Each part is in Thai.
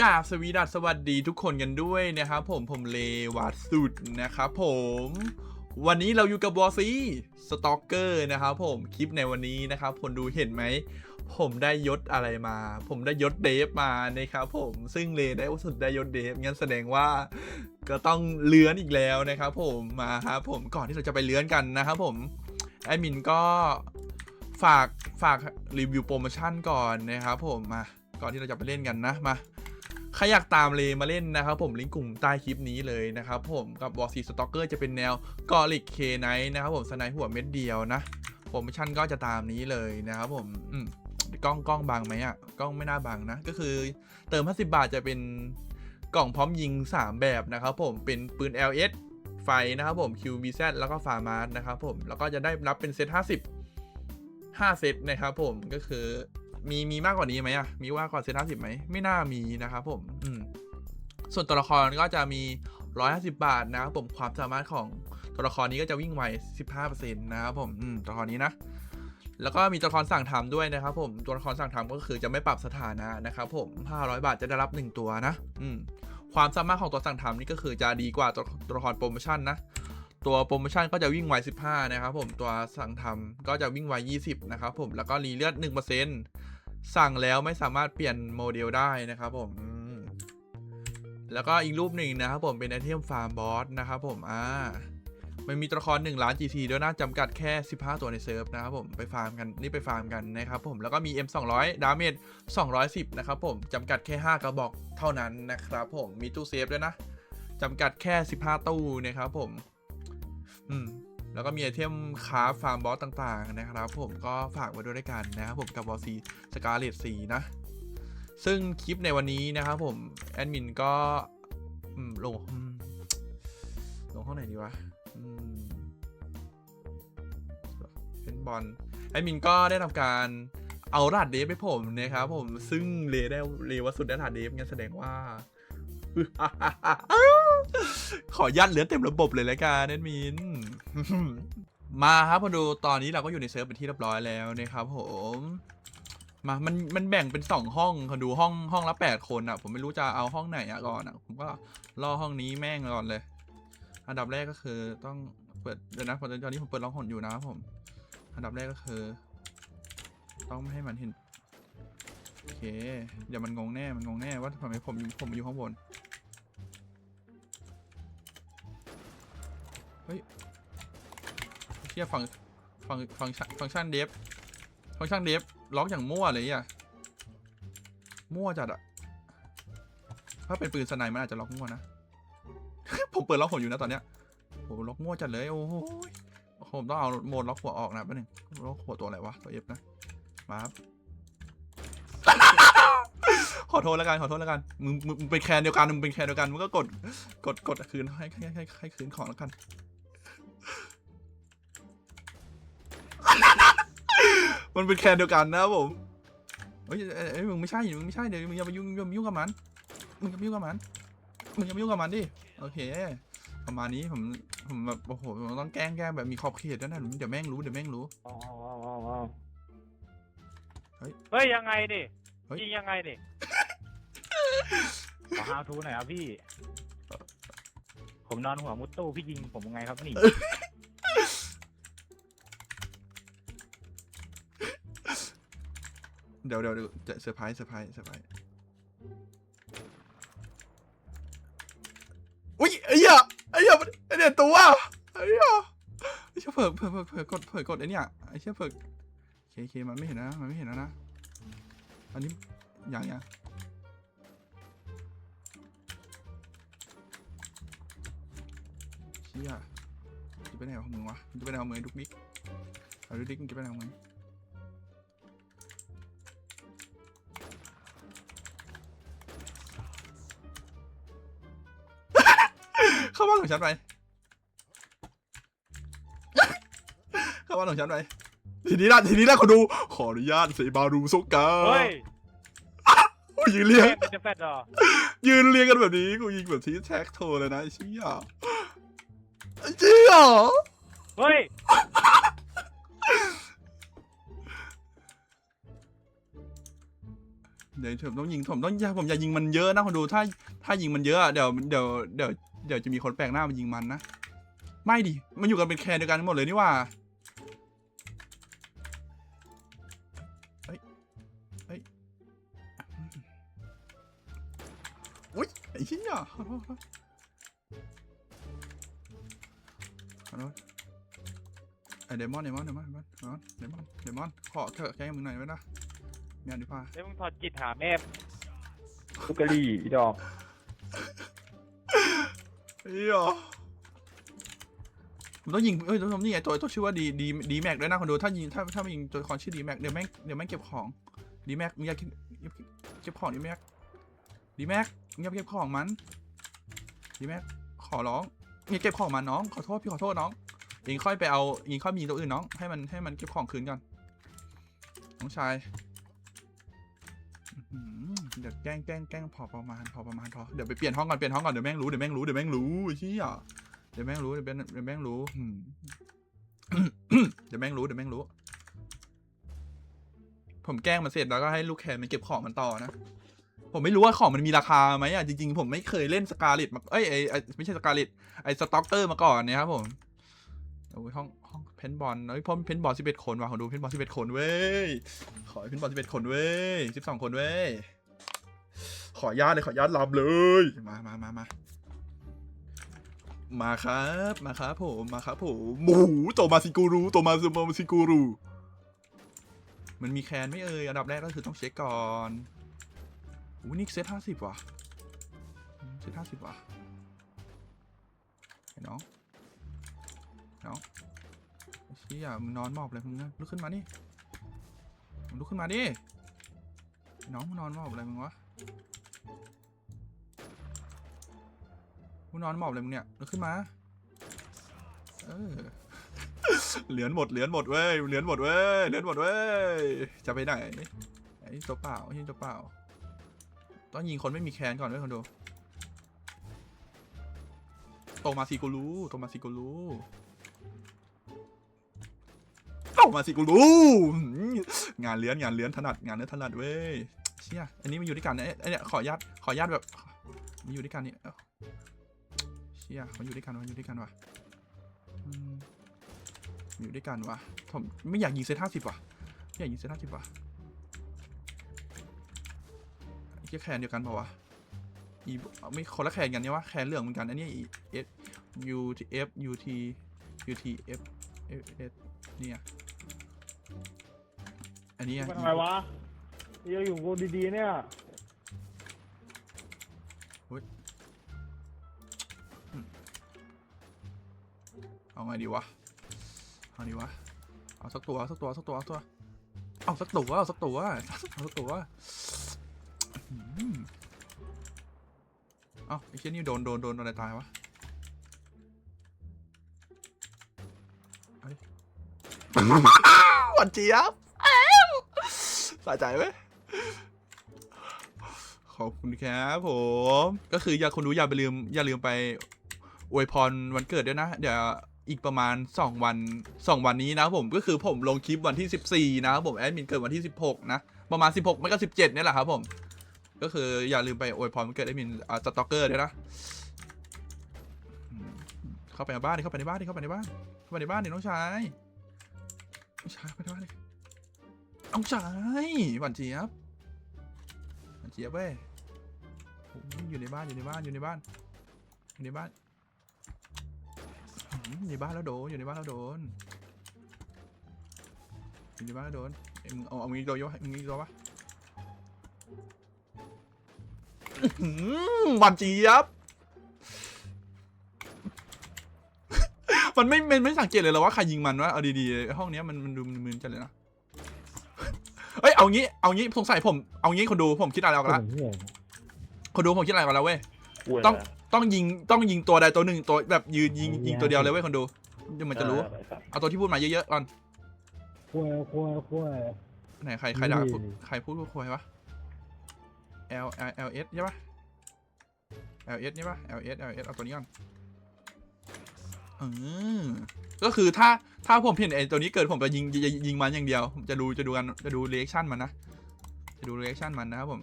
กราบสวีดัสสวัสดีทุกคนกันด้วยนะครับผมผมเลวัดสุดนะครับผมวันนี้เราอยู่กับวอซีสตอกเกอร์นะครับผมคลิปในวันนี้นะครับคนดูเห็นไหม ผมได้ยศอะไรมา ผมได้ยศเดฟมานะครับผมซึ่งเลได้สุดได้ยศเดฟงั้นแสดงว่าก็ต้องเลื้อนอีกแล้วนะครับผมมาครับผมก่อนที่เราจะไปเลื้อนกันนะครับผมแอดมินก็ฝากฝากรีวิวโปรโมชั่นก่อนนะครับผมมาก่อนที่เราจะไปเล่นกันนะมา ใครอยากตามเลมาเล่นนะครับผมลิงก์กลุ่มใต้คลิปนี้เลยนะครับผมกับวอซีสต็อกเกอร์จะเป็นแนวกอลิกเคไนท์นะครับผมสไนหัวเม็ดเดียวนะโปรโมชั่นก็จะตามนี้เลยนะครับผมอืมกล้องกล้องบังไหมอะกล้องไม่น่าบังนะ ก็คือเติม 50 บาทจะเป็นกล่องพร้อมยิง 3 แบบนะครับผมเป็นปืน LS ไฟนะครับผม QBZ แล้วก็ฟาร์มาร์นะครับผมแล้วก็จะได้รับเป็นเซต50 5 เซตนะครับผมก็คือ มีมีมากกว่านี้ไหมอะ มีมากกว่าเซต50ไหม ไม่น่ามีนะครับผม อืม ส่วนตัวละครก็จะมี150บบาทนะครับผมความสามารถของตัวละครนี้ก็จะวิ่งไว15%นะครับผม อืม ตัวละครนี้นะแล้วก็มีตัวละครสั่งทำด้วยนะครับผม ตัวละครสั่งทำก็คือจะไม่ปรับสถานะนะครับผม 500 บาทจะได้รับ 1 ตัวนะ อืม ความสามารถของตัวสั่งทำนี่ก็คือจะดีกว่าตัวตัวละครโปรโมชั่นนะ ตัวโปรโมชั่นก็จะวิ่งไว 15 นะครับผม ตัวสั่งทำก็จะวิ่งไว 20 นะครับผม แล้วก็รีเลือด 1% สั่งแล้วไม่สามารถเปลี่ยนโมเดลได้นะครับผมแล้วก็อีกรูปหนึ่งนะครับผมเป็นไอเทมฟาร์มบอสนะครับผมอ่ามันมีตัวละคร1ล้าน GT ด้วยนะจำกัดแค่ 15 ตัวในเซิร์ฟนะครับผมไปฟาร์มกันนี่ไปฟาร์มกันนะครับผมแล้วก็มี M 200ดาเมจ210 นะครับผมจำกัดแค่ 5 กระบอกเท่านั้นนะครับผมมีตู้เซฟด้วยนะจำกัดแค่ 15 ตู้นะครับผม อืม แล้วก็มีไอเทมคราฟฟาร์มบอสต่างๆนะครับ ผมก็ฝากไว้ด้วยด้วยกันนะครับผมกับบอซีสกาเลตสีนะ ซึ่งคลิปในวันนี้นะครับผม แอดมินก็ลงลงห้องไหนดีวะเป็นบอลไอดมินก็ได้ทำการเอารหัสเดฟไปผมนะครับผมซึ่งเลได้เลว่าสุดได้รหัสเดฟงั้นแสดงว่า ขอยัดเหลือเต็มระบบเลยแล้วกันแอดมิน มาครับพอดูตอนนี้เราก็อยู่ในเซิร์ฟเป็นที่เรียบร้อยแล้วนะครับผมมามันมันแบ่งเป็นสองห้องเขาดูห้องห้องละแปดคนอะ ผมไม่รู้จะเอาห้องไหนอะก่อนอะ ผมก็ล่อห้องนี้แม่งก่อนเลย อันดับแรกก็คือต้องเปิดเดี๋ยวนะตอนนี้ผมเปิดล็อกหนอยู่นะครับผม อันดับแรกก็คือ ต้องไม่ให้มันเห็นโอเคเดี๋ยวมันงงแน่มันงงแน่ว่าทำไมผมผมอยู่ข้างบนเฮ้ย เชี่ยฟังฟังฟังฟังชันเดฟฟังชันเดฟล็อกอย่างมั่วเลยอะมั่วจัดอะถ้าเป็นปืนสไนมันอาจจะล็อกมั่วนะ ผมเปิดล็อกหัวอยู่นะตอนเนี้ยโหล็อกมั่วจัดเลยโอ้โหผมต้องเอาโหมดล็อกหัวออกนะแป๊บนึงล็อกหัวตัวอะไรวะตัวเอฟนะมาครับขอโทษแล้วกันขอโทษแล้วกันมึงมึงเป็นแคนเดียวกันมึงเป็นแคนเดียวกันมึงก็กดกดกดคืนให้ให้ให้ให้คืนของแล้วกัน มันเป็นแคนเดียวกันนะครับผมเฮ้ยเอ้ยเอ้ยมึงไม่ใช่มึงไม่ใช่เดี๋ยวมึงอย่าไปยุ่งอย่าไปยุ่งกับมันมึงอย่าไปยุ่งกับมันมึงอย่าไปยุ่งกับมันดิโอเคประมาณนี้ผมผมแบบโอ้โหผมต้องแกล้งแกล้งแบบมีขอบเขตด้วยนะเดี๋ยวแม่งรู้เดี๋ยวแม่งรู้ว้าวว้าวว้าวว้าวเฮ้ยเฮ้ยยังไงนี่เฮ้ย ยิงยังไงนี่ขอฮาวทูหน่อยครับพี่ ผมนอนหัวมุดตู้พี่ยิงผมยังไงครับนี่ เดี๋ยวเดี๋ยวเดี๋ยวจะเซอร์ไพรส์เซอร์ไพรส์เซอร์ไพรส์อุ้ยไอ้เหี้ยไอ้เหี้ยมันไอ้เนี่ยตัวไอ้เหี้ยไอ้เชี่ยเผิกเผิกเผิกเผิกกดเผิกกดไอ้เนี่ยไอ้เชี่ยเผิกเคเคมันไม่เห็นนะมันไม่เห็นแล้วนะอันนี้อย่างอย่างเชี่ยจะไปไหนของมึงวะจะไปไหนของมึงไอ้ดุกดิกเอาดุกดิกจะไปไหนของมึง เข้าบ้านของฉันไปเข้าบ้านของฉันไปทีนี้ละทีนี้ละเขาดู ขออนุญาตเซบารูโซกาเฮ้ยโอ้ยยืนเรียงเกมเป็นจะแฟดเหรอยืนเรียงกันแบบนี้กูยิงแบบทีแท็กโทรเลยนะไอ้เชี่ยไอ้เชี่ยเฮ้ยดเดี๋ยวผมต้องยิงผมต้องอย่าผมอย่ายิงมันเยอะนะคนดูถ้าถ้ายิงมันเยอะอะเดี๋ยวเดี๋ยวเดี๋ยว เดี๋ยวจะมีคนแปลกหน้ามายิงมันนะ ไม่ดิ มันอยู่กันเป็นแคนเดียวกันหมดเลยนี่ว่าเฮ้ย เฮ้ยอุ้ยไอ้เหี้ยขอโทษครับขอโทษไอเดมอนเดมอนเดมอนเดมอนเดมอนเดมอนขอเถอะแค่มึงหน่อยไว้นะเมียดีพาแล้วมึงถอดจิตหาแม่ลูกกะลีอีดอก เฮ้ยเหผมต้องยิงเอ้ยต้องนี่ไงตัวตัวชื่อว่าดีดีดีแม็กด้วยนะคนดูถ้ายิงถ้าถ้าไม่ยิงตัวละครชื่อดีแม็กเดี๋ยวแม่งเดี๋ยวแม่งเก็บของดีแม็กมึงอยากเก็บเก็บของดีแม็กดีแม็กมึงอยากเก็บของมันดีแม็กขอร้องอย่าเก็บของมันน้องขอโทษพี่ขอโทษน้องเองค่อยไปเอาเองค่อยมีตัวอื่นน้องให้มันให้มันเก็บของคืนก่อนน้องชาย เดี๋ยวแกล้งแกล้งแกล้งพอประมาณพอประมาณพอเดี๋ยวไปเปลี่ยนห้องก่อนเปลี่ยนห้องก่อนเดี๋ยวแม่งรู้เดี๋ยวแม่งรู้เดี๋ยวแม่งรู้เชี่ยเดี๋ยวแม่งรู้เดี๋ยวแม่งเดี๋ยวแม่งรู้อืมเดี๋ยวแม่งรู้เดี๋ยวแม่งรู้ ผมแกล้งมันเสร็จแล้วก็ให้ลูกแคนมันเก็บของมันต่อนะผมไม่รู้ว่าของมันมีราคาไหมอะจริงๆผมไม่เคยเล่นสกาเลตมาเอ้ยไอไม่ใช่สกาเลตไอสต็อกเกอร์มาก่อนนี่ยครับผมโอ้ยห้องห้องเพนบอลเอ้ยพอเพนบอลสิบเอ็ดคนว่ะขอดูเพนบอลสิบเอ็ดคนเว้ยขอเพนบอลสิบเอ็ดคนเว้ยสิบสองคนเว้ย ขอญาตเลยขอญาตรับเลย มามามามามาครับ มาครับผมมาครับผมหมูโตมาซิกูรูโตมาซิมาซิกูรูมันมีแคนไม่เอ่ยอันดับแรกก็คือต้องเช็คก่อนอู้นี่เซตห้าสิบว่ะเซตห้าสิบว่ะไอ้น้องน้องไอ้เชี่ยมึงนอนหมอบเลยมึงนะลุกขึ้นมานี่มึงลุกขึ้นมาดิน้องมึงนอนหมอบอะไรมึงวะ มึงนอนหมอบเลยมึงเนี่ยลุกขึ้นมา เออ เหรียญหมด เหรียญหมดเว้ย เหรียญหมดเว้ย เหรียญหมดเว้ย จะไปไหนไอ้ตัวเปล่าไอ้ตัวเปล่า ต้องยิงคนไม่มีแคนก่อนด้วยคนดูโตมาสิกูรู้โตมาสิกูรู้โตมาสิกูรู้ งานเลี้ยนงานเลี้ยนถนัดงานเลี้ยนถนัดเว้ย เชี่ยอันนี้มันอยู่ด้วยกันนะไอ้เนี่ยขอญาตขอญาตแบบมันอยู่ด้วยกันนี่เอ้าเชี่ยมันอยู่ด้วยกันวะอยู่ด้วยกันวะอืมอยู่ด้วยกันวะผมไม่อยากยิงเซตห้าสิบว่ะไม่อยากยิงเซตห้าสิบว่ะไอ้เหี้ยแคนเดียวกันเปล่าวะอีไม่คนละแคนกันเนี่ยว่าแคนเหลืองเหมือนกัน อันนี้เอฟยูทีเอฟยูทียูทีเอฟเอฟเอสเนี่ยอันนี้อะไรวะ ยังอยู่กูดีๆเนี่ยเอาไงดีวะ เอาดีวะ เอาสักตัว เอาสักตัว เอาสักตัว เอาสักตัว เอาสักตัว เอาสักตัว เอาสักตัวอืมเอ้าไอ้เชี่ยนี่โดนโดนโดนอะไรตายวะเอาดิหวานเจี๊ยบอ้าวสะใจไหม อบคุณครับผม ก็คืออย่าคนดูอย่าไปลืม อย่าลืมไปอวยพรวันเกิดด้วยนะ เดี๋ยวอีกประมาณ 2 วัน 2 วันนี้นะผมก็คือผมลงคลิปวันที่ 14 นะครับผมแอดมินเกิดวันที่ 16 นะ ประมาณ 16 ไม่ก็ 17เนี่ยแหละครับผม ก็คืออย่าลืมไปอวยพรวันเกิดแอดมินอ่าสตอกเกอร์ด้วยนะ เข้าไปในบ้านดิเข้าไปในบ้านดิเข้าไปในบ้านเข้าไปในบ้านดิน้องชายน้องชายไปในบ้านดิน้องชายหวานเจี๊ยบหวานเจี๊ยบเว้ย อยู่ในบ้านอยู่ในบ้านอยู่ในบ้านอยู่ในบ้านอยู่ในบ้านแล้วโดนอยู่ในบ้านแล้วโดนอยู่ในบ้านแล้วโดนเอ็มเอาเอามีตัวเยะมึงมีตัวะหวานจี๊ยบมันไม่มันไม่สังเกตเลยเหรอว่าใครยิงมันวะเอาดีๆห้องเนี้ยมันมันดูมึนๆจังเลยนะเอ้ยเอางี้เอางี้สงสัยผมเอางี้คนดูผมคิดอะไรออกแล้ว คนดูผมคิดอะไรออกแล้วเว้ยต้อง ต้องยิง ต้องยิงตัวใดตัวหนึ่งตัวแบบยืนยิงยิงตัวเดียวเลยเว้ยคนดูเดี๋ยวมันจะรู้ เอาตัวที่พูดมาเยอะๆก่อนควายควายควายไหนใครใครด่านี่พูดใครพูดว่าควายวะ L L L S ใช่ปะ L S นี่ปะ L S L S เอาตัวนี้ก่อนอืมก็คือถ้าถ้าผมเห็นไอ้ตัวนี้เกิดผมจะยิงจะยิงมันอย่างเดียวผมจะดูจะดูกันจะดูเรีแอคชั่นมันนะจะดูรีแอคชั่นมันนะครับผม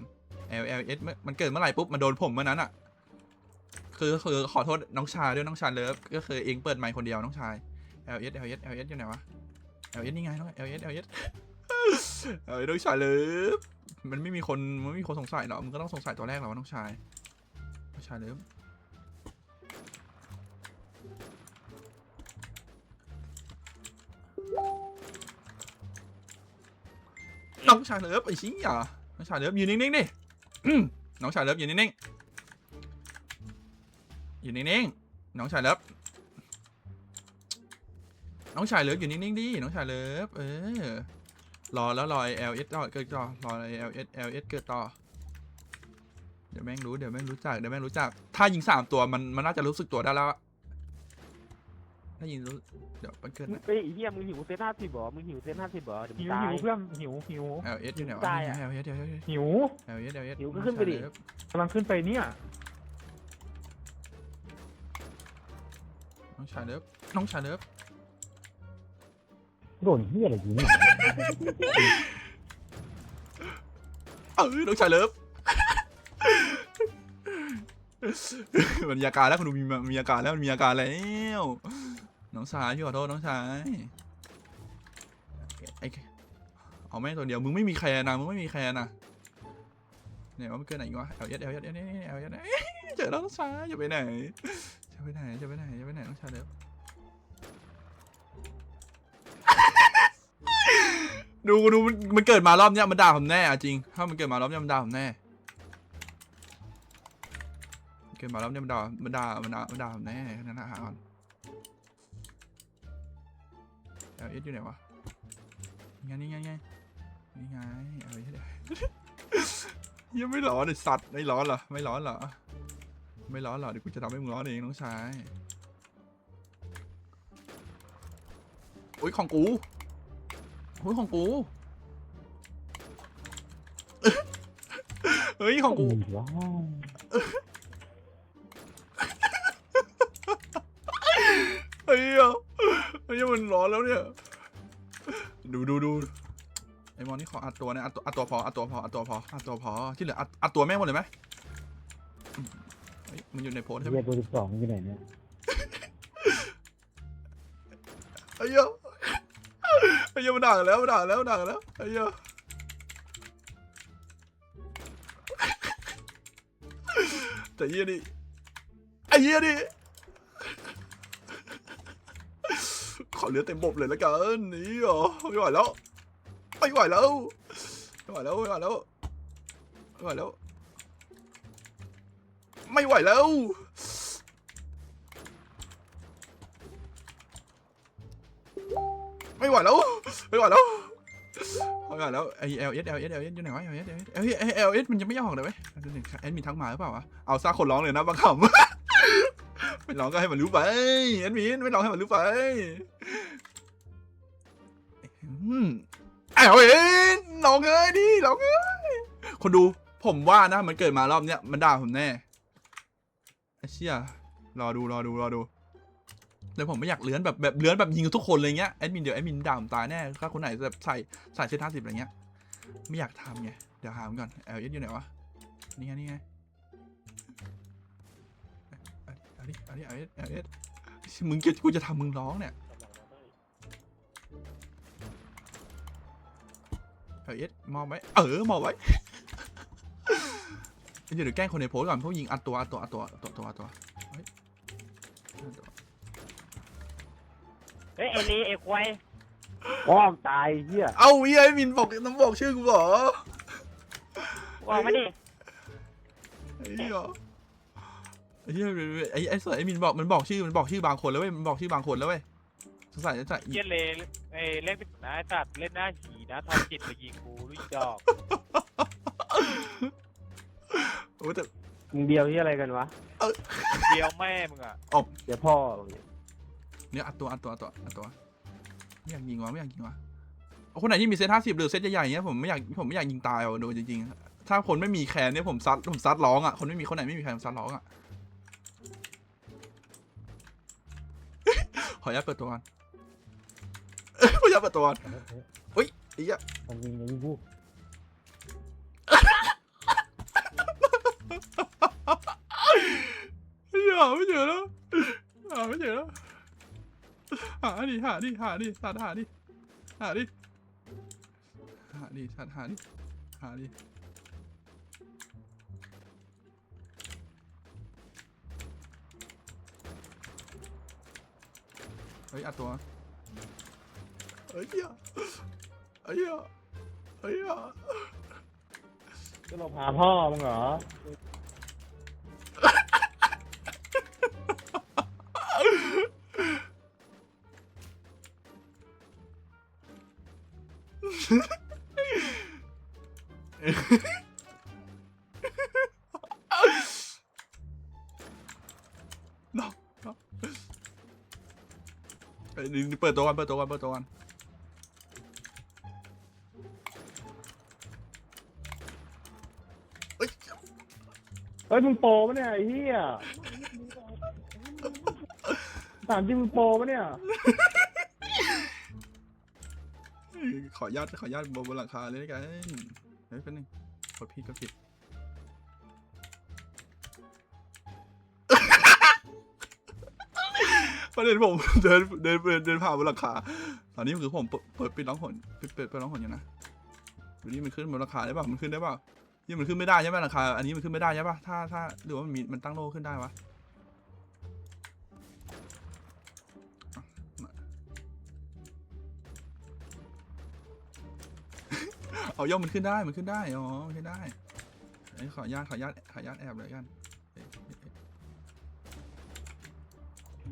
L L S มันเกิดเมื่อไหร่ปุ๊บมันโดนผมเมื่อนั้นอะ คือคือขอโทษน้องชายด้วยน้องชายเลิฟก็คือเองเปิดไมค์คนเดียวน้องชาย L S L S L S อยู่ไหนวะ L S นี่ไงน้อง L S L S เอ้ยน้องชายเลิฟมันไม่มีคนมันไม่มีคนสงสัยหรอกมึงก็ต้องสงสัยตัวแรกหรอวน้องชายน้องชายเลิฟน้องชายเลิฟไอ้ชี้อะน้องชายเลิฟยืนนิ่งๆดิ น้องชายเลิฟอยู่นิ่งๆยืนนิ่งๆน้องชายเลิฟน้องชายเลิฟอยู่นิ่งๆดิน้องชายเลิฟเออรอแล้วรอ L S ต่อเกิดต่อรอเอลเอสเอลเอสเกิดต่อเดี๋ยวแม่งรู้เดี๋ยวแม่งรู้จักเดี๋ยวแม่งรู้จัก ถ้ายิงสามตัวมันมันน่าจะรู้สึกตัวได้แล้ว อะถ้ายิงรู้เดี๋ยวมันเกิดมึงเอ้ยไอ้เหี้ยมึงหิวเซนห้าสิบเหรอมึงหิวเซนห้าสิบเหรอเดี๋ยวมึหิงวตาหิยว เพื่อนหิวหิว L S อยู่ไหนวะตายอะ L S L S หิว L S L S หิวก็ขึ้นไปดิ กำลังขึ้นไปเนี่ยน้องชายเลิฟน้องชายเลิฟโดนเฮียอะไรอยู่เนี่ยเออน้องชายเลิฟ มันมีอาการแล้วคุณดูมีมีอาการแล้วมันมีอาการแล้ว น้องชายพี่ขอโทษน้องชายไอ้เอาแม่ตัวเดียวมึงไม่มีแคร์นะมึงไม่มีแคร์นะเนี่ยว่ามันเกินไหนอีกวะเอลเอสเอลเอสเอลเอสเจอแล้วน้องชายจะไปไหนจะไปไหนจะไปไหนจะไปไหนน้องชายเลิฟดูดูมันมันเกิดมารอบเนี้ยมันด่าผมแน่อะจริง ถ้ามันเกิดมารอบเนี้ยมันด่าผมแน่เกิดมารอบเนี้ยมันด่ามันด่ามันด่ามันด่าผมแน่แค่นั้นนะหา ก่อนเอลเอสอยู่ไหนวะนี่ไงนี่ไงนี่ไงนี่ไงเอลเอสยังไม่ร้อนไอสัตว์ไม่ร้อนเหรอไม่ร้อนเหรอไม่ร้อนเหรอเดี๋ยวกูจะทำให้มึงร้อนเองน้องชายโอ้ยของกูโอ้ยของกูเฮ้ยของกู มันร้อนแล้วเนี่ย ดูดูดูไอ้มอนนี่ขออัดตัวนะอัดตัวอัดตัวพออัดตัวพออัดตัวพออัดตัวพอที่เหลืออัดอัดตัวแม่งหมดเลยไหมอืมเฮ้ยมันอยู่ในโพสต์ใช่ไหมเฮียตัวสิบสองอยู่ไหนเนี่ยไอ้เหี้ยไอ้เหี้ยมันด่ากันแล้วมันด่ากันแล้วมันด่ากันแล้วไอ้เหี้ยแต่เหี้ยนี่ไอ้เหี้ยนี่ขอ เหลือเต็มบบเลยแล้วกันนี่เหรอไม่ไหวแล้วไม่ไหวแล้วไม่ไหวแล้วไม่ไหวแล้วไม่ไหวแล้ว ไม่ไหวแล้ว ไม่ไหวแล้วไม่ไหวแล้วไม่ไหวแล้วไอเอลเอสเอลเอสเอลเอสอยู่ไหนวะเอลเอสเอลเอสเอลเอสมันยังไม่ยอมออกเลยเว้ยดูหนึ่งแอดมินทักมาหรือเปล่าวะเอาซาคนร้องเลยนะบางคำ ไม่ร้องก็ให้มันรู้ไปแอดมินไม่ร้องให้มันรู้ไปอืมเอลเอสร้องเอ้ยดิร้องเอ้ยคนดูผมว่านะมันเกิดมารอบเนี้ยมันด่าผมแน่ไอ้เชี่ยรอดูรอดูรอดูแต่ผมไม่อยากเลื้อนแบบแบบเลื้อนแบบยิงกับทุกคนเลยเงี้ยแอดมินเดี๋ยวแอดมินด่าผมตายแน่ถ้าคนไหนแบบใส่ใส่เซตห้าสิบอะไรเงี้ยไม่อยากทำไงเดี๋ยวหามก่อนเอลเอสอยู่ไหนวะนี่ไงนี่ไง เอาดิเอาดิเอาดิเอลเอสมึงจะกูจะทำมึงร้องเนี่ยเอลเอสมอบไว้เออมอบไว้เดี๋ยวเดี๋ยวแกล้งคนในโพสต์ก่อนเพราะยิงอัดตัวอัดตัวอัดตัวอัดตัวอัดตัวอัดตัวเฮ้ยอัดตัวเฮ้ยเอลีเอควายป้อมตายเหี้ยเอ้าเฮียไอ้มินบอกต้องบอกชื่อกูเหรอว่าไม่ดิไอ้เหี้ยไอ้ เหี้ยไอ้ไอ้ส่วนไอ้มินบอกมันบอกชื่อมันบอกชื่อบางคนแล้วเว้ยมันบอกชื่อบางคนแล้วเว้ยสงสัยจะใส่เกียนเลเอ้เล่นเป็นนะตัดเล่นหน้าหีนะทอมจิตไปยิงกูลุยดอกโอ้แต่มึงเดียวที่อะไรกันวะ เดียวแม่มึงอะเดี๋ยวพ่อมึงเนี่ยเนี่ยอัดตัวอัดตัวอัดตัวอัดตัวไม่อยากยิงวะไม่อยากยิงวะเอาคนไหนที่มีเซตห้าสิบหรือเซตใหญ่ๆเงี้ยผมไม่อยากผมไม่อยากยิงตายอะโดนจริงๆถ้าคนไม่มีแคนเนี่ยผมซัดผมซัดร้องอะคนไม่มีคนไหนไม่มีแคนผมซัดร้องอะ ขออนุญาตเปิดตัวก่อนขออนุญาตเปิดตัวก่อนเฮ้ยไอ้เหี้ยผมยิงเลยพี่ผู้ไอ้เหี้ยหาไม่เจอแล้วหาไม่เจอแล้วหาดิหาดิหาดิสัตว์หาดิหาดิหาดิสัตว์หาดิหาดิ เฮ้ยอัดตัวเฮ้ยเหี้ยเฮ้ยเหี้ยเฮ้ยเหี้ยก็เราพาพ่อมึงเหรอ เอ้ยนี่นี่เปิดตัวกันเปิดตัวกันเปิดตัวกันเอ้ยเฮ้ยมึงโปรปะเนี่ยไอ้เหี้ยถามจริงมึงโปรปะเนี่ยขออนุญาตขออนุญาตบนบนหลังคาเลยแล้วกันเฮ้ยเป็นหนึ่งกดผิดกดผิด ประเด็นผมเดินเดินเดินผ่านบนหลังคาตอนนี้คือผมเปิดปิดร้องหนปิดเปิดปิดร้องหนอยู่นะดูนี่มันขึ้นบนหลังคาได้ป่ะมันขึ้นได้ป่ะนี่มันขึ้นไม่ได้ใช่ไหมหลังคาอันนี้มันขึ้นไม่ได้ใช่ป่ะถ้าถ้าหรือว่ามันมีมันตั้งโล่ขึ้นได้วะเอาย่อมันขึ้นได้มันขึ้นได้อ๋อมันขึ้นได้ขออนุญาตขออนุญาตขออนุญาตแอบเลยกันเอ้ยเอ้ยเอ้ย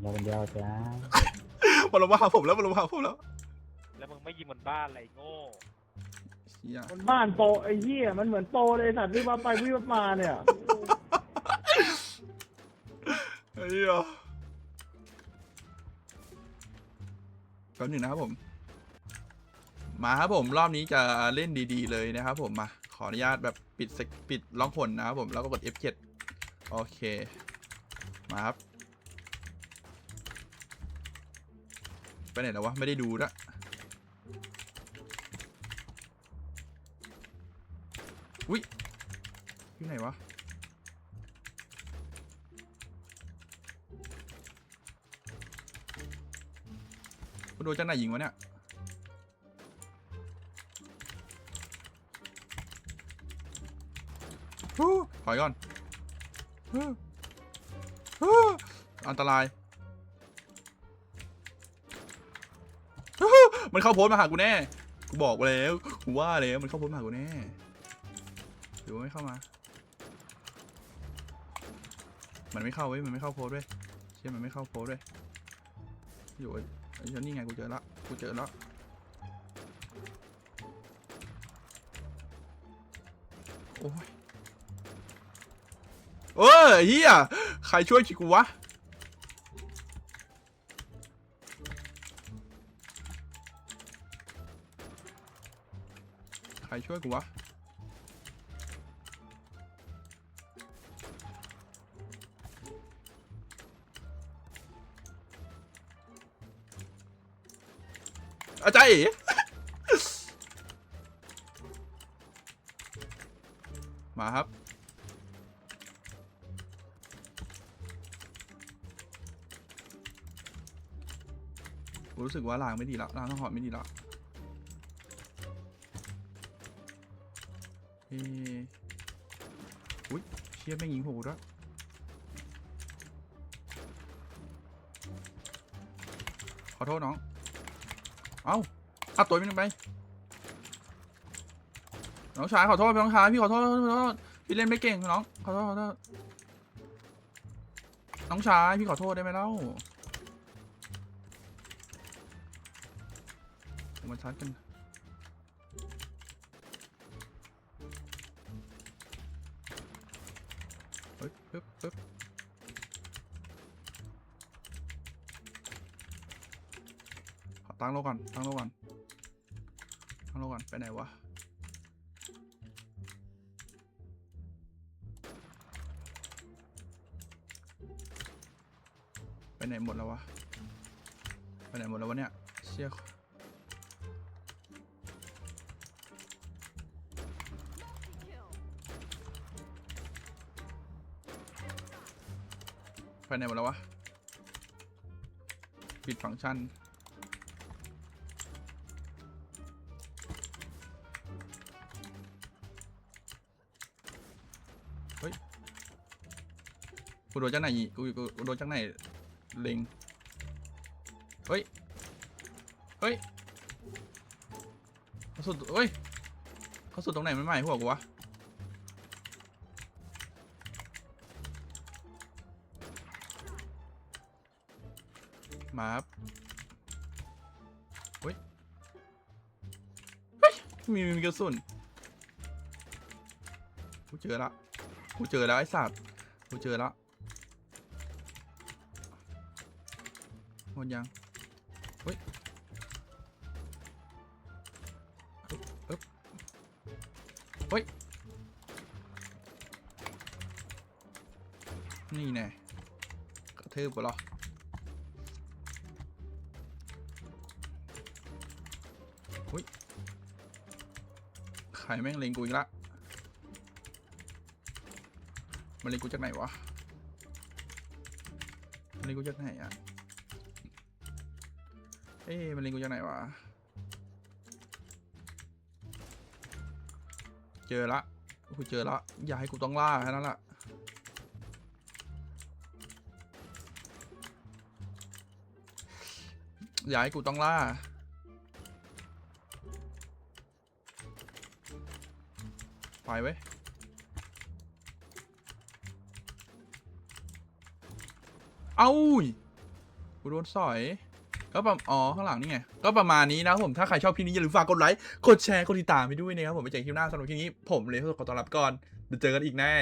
เราเป็นเดียวจ้ามันลงมาหาผมแล้วมันลงมาหาผมแล้วแล้วมึงไม่ยิงบนบ้านอะไรโง่เชี่ยมันบ้านโปรไอ้เหี้ยมันเหมือนโปรเลยสัตว์วิ่งมาไปวิ่งมาเนี่ยเฮ้ยอะแป๊บหนึ่งนะครับผม มาครับผมรอบนี้จะเล่นดีๆเลยนะครับผมมาขออนุญาตแบบปิดสกปิดล็อกผลนะครับผมแล้วก็กด F7 โอเค มาครับ ไปไหนแล้ววะ ไม่ได้ดูละอุ้ยอยู่ไหนวะ กูโดนจากไหนยิงวะเนี่ยฮู้ถอยก่อน อันตราย มันเข้าโพสมาหากูแน่ กูบอกแล้วกูว่าแล้วมันเข้าโพสมาหากูแน่หรือว่าไม่เข้ามา มันไม่เข้าเว้ย มันไม่เข้าโพสเว้ย เชื่อมันไม่เข้าโพสเว้ย อยู่ไอ้ไอ้เจ้านี่ไงกูเจอละ กูเจอล้วโอ้ยเออเฮียใครช่วยกูวะ ช่วยกูวะอาจารย์เอ๋มาครับ รู้สึกว่าลางไม่ดีแล้วลางต้องหอมไม่ดีแล้ว เฮ้อุ้ยเชี่ยแม่งยิงหูด้วยขอโทษน้อง เอ้าอัดตัวมันไป น้องชายขอโทษน้องชายพี่ขอโทษขอโทษพี่เล่นไม่เก่งน้อง ขอโทษขอโทษ น้องชายพี่ขอโทษได้ไหมเล่ามาชัดกัน ตั้งโลก่อนตั้งโลก่อนตั้งโลก่อนไปไหนวะไปไหนหมดแล้ววะไปไหนหมดแล้ววะเนี่ยเชี่ยไปไหนหมดแล้ววะ ปิดฟังก์ชัน กูโดนจากไหนกูกูโดนจากไหนเล็งเฮ้ย เฮ้ยเขาสุดเฮ้ยเขาสุดตรงไหนไม่ใหม่หัวกูวะมาครับเฮ้ย เฮ้ย มีมีกระสุนกูเจอละกูเจอแล้วไอ้สัตว์กูเจอแล้ว หมดยังเฮ้ยเอ๊บเฮ้ย นี่แน่กระทืบกูเหรอใครแม่งเลงกูอีกละมันเลงกูจากไหนวะมันเลงกูจากไหนอะ เอ๊ะมันเล็งกูจากไหนวะ เจอละกูเจอละ อย่าให้กูต้องล่าแค่นั้นละอย่าให้กูต้องล่า ไปเว้ยเอ้าอุ้ยกูโดนสอย ก็ประอ๋อข้างหลังนี่ไง ก็ประมาณนี้นะครับผม ถ้าใครชอบคลิปนี้อย่าลืมฝากกดไลค์ กดแชร์ กดติดตามไปด้วยนะครับผม ไปเจอคลิปหน้าสำหรับคลิปนี้ ผมเลยขอตัวลาไปก่อนเดี๋ยวเจอกันอีกแน่